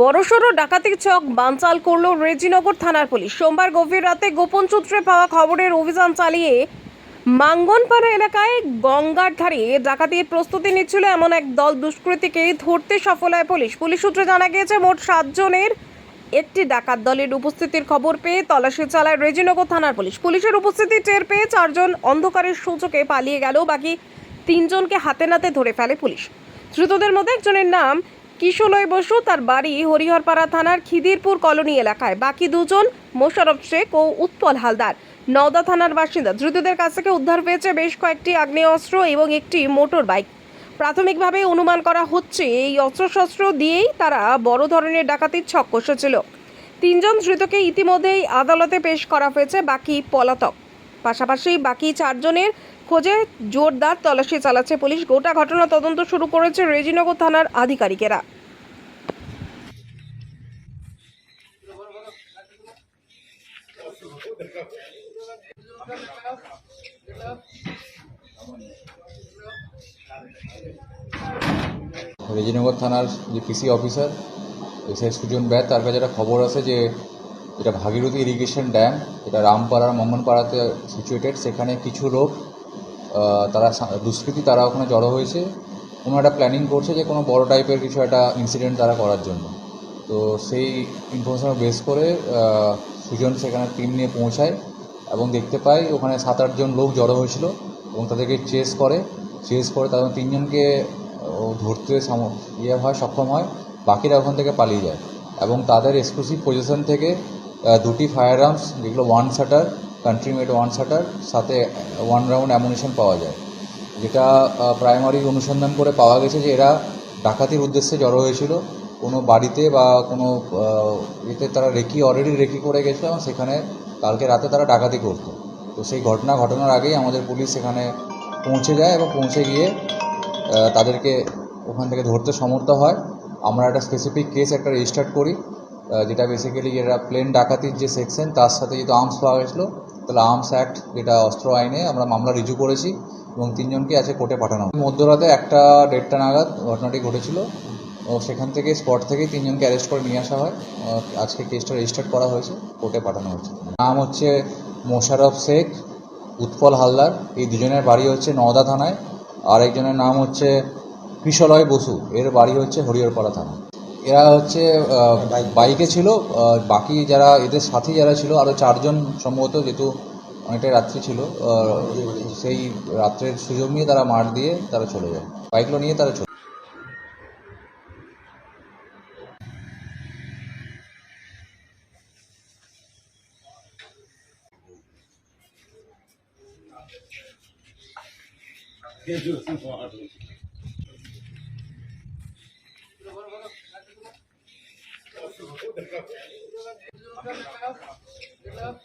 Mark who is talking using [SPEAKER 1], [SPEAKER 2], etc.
[SPEAKER 1] বড়সড় ডাকাতির চক বানচাল করল রেজিনগর থানার পুলিশ। সোমবার গভীর রাতে গোপন সূত্রে পাওয়া খবরের অভিযান চালিয়ে মাঙ্গনপাড়া এলাকায় গঙ্গার ধারে ডাকাতির প্রস্তুতি নিচ্ছিল এমন এক দল দুষ্কৃতীকে ধরতে সফল হয় পুলিশ। পুলিশ সূত্রে জানা গিয়েছে, মোট সাতজনের একটি ডাকাত দলের উপস্থিতির খবর পেয়ে তল্লাশি চালায় রেজিনগর থানার পুলিশ। পুলিশের উপস্থিতি টের পেয়ে চারজন অন্ধকারের সূচকে পালিয়ে গেল, বাকি তিনজনকে হাতে নাতে ধরে ফেলে পুলিশ। ধৃতদের মধ্যে একজনের নাম কিশোলয় বসু, তার বাড়ি হরিহরপাড়া থানার খিদিরপুর কলোনি এলাকায়। বাকি দুজন মোশারফ শেখ ও উৎপল হালদার। নওদা থানার বাসিন্দা। ধৃতদের কাছ থেকে উদ্ধার পেয়েছে বেশ কয়েকটি আগ্নেয়াস্ত্র এবং একটি মোটর বাইক। প্রাথমিকভাবে অনুমান করা হচ্ছে এই অস্ত্রশস্ত্র দিয়েই তারা বড় ধরনের ডাকাতির ছক কষেছিল। তিনজন ধৃতকে ইতিমধ্যেই আদালতে পেশ করা হয়েছে বাকি পলাতক। পাশাপাশি বাকি চারজনের খোঁজে জোরদার তল্লাশি চালাচ্ছে পুলিশ। গোটা ঘটনা তদন্ত শুরু করেছে রেজিনগর থানার আধিকারিকেরা।
[SPEAKER 2] রেজিনগর থানার যে PC officer, S S Sujan ব্যাত তার কাছে একটা খবর আছে যে এটা ভাগীরথী ইরিগেশন ড্যাম, এটা রামপাড়ার মঙ্গনপাড়াতে সিচুয়েটেড সেখানে কিছু লোক তারা দুষ্কৃতী, তারা ওখানে জড়ো হয়েছে। কোনো একটা প্ল্যানিং করছে যে কোনো বড় টাইপের কিছু একটা ইনসিডেন্ট তারা করার জন্য। তো সেই ইনফরমেশন বেস করে সুজন সেখানে টিম নিয়ে পৌঁছায় এবং দেখতে পাই ওখানে সাত আটজন লোক জড়ো হয়েছিল এবং তাদেরকে চেস করে। চেস করে তাদের তিনজনকে ধরতে ইয়ে হয়, সক্ষম হয়, বাকিরা ওখান থেকে পালিয়ে যায়। এবং তাদের এক্সক্লুসিভ পজিশন থেকে দুটি ফায়ার আর্মস যেগুলো one shutter country made one shutter সাথে ওয়ান রাউন্ড অ্যামুনিশন পাওয়া যায়। যেটা প্রাইমারি অনুসন্ধান করে পাওয়া গেছে যে এরা ডাকাতির উদ্দেশ্যে জড়ো হয়েছিল। কোনো বাড়িতে বা কোনো এতে তারা রেকি অলরেডি রেকি করে গেছিল এবং সেখানে কালকে রাতে তারা ডাকাতি করতো। তো সেই ঘটনা, ঘটনার আগেই আমাদের পুলিশ সেখানে পৌঁছে যায় এবং পৌঁছে গিয়ে তাদেরকে ওখান থেকে ধরতে সমর্থ হয়। আমরা একটা স্পেসিফিক কেস একটা রেজিস্টার করি। যেটা বেসিক্যালি যেটা প্লেন ডাকাতির যে সেকশন তার সাথে যেহেতু আর্মস পাওয়া গেছিল, তাহলে আর্মস অ্যাক্ট যেটা অস্ত্র আইনে আমরা মামলা রিজু করেছি এবং তিনজনকে আছে কোর্টে পাঠানো। মধ্যরাতে একটা দেড়টা নাগাদ ঘটনাটি ঘটেছিল। ও সেখান থেকে স্পট থেকেই তিনজনকে অ্যারেস্ট করে নিয়ে আসা হয়। আজকে কেসটা রেজিস্টার করা হয়েছে, কোর্টে পাঠানো হয়েছে। নাম হচ্ছে মোশারফ শেখ, উৎপল হালদার। এই দুজনের বাড়ি হচ্ছে নওদা থানায়। আর একজনের নাম হচ্ছে কৃষলয় বসু। এর বাড়ি হচ্ছে হরিহরপাড়া থানা। এরা হচ্ছে বাইকে ছিল বাকি যারা এদের সাথে যারা ছিল আরও চারজন সম্ভবত, যেহেতু অনেকটাই রাত্রি ছিল সেই রাত্রের সুযোগ নিয়ে তারা মার দিয়ে তারা চলে যায় বাইকগুলো নিয়ে তারা চলে Thank you. Get up. Get up.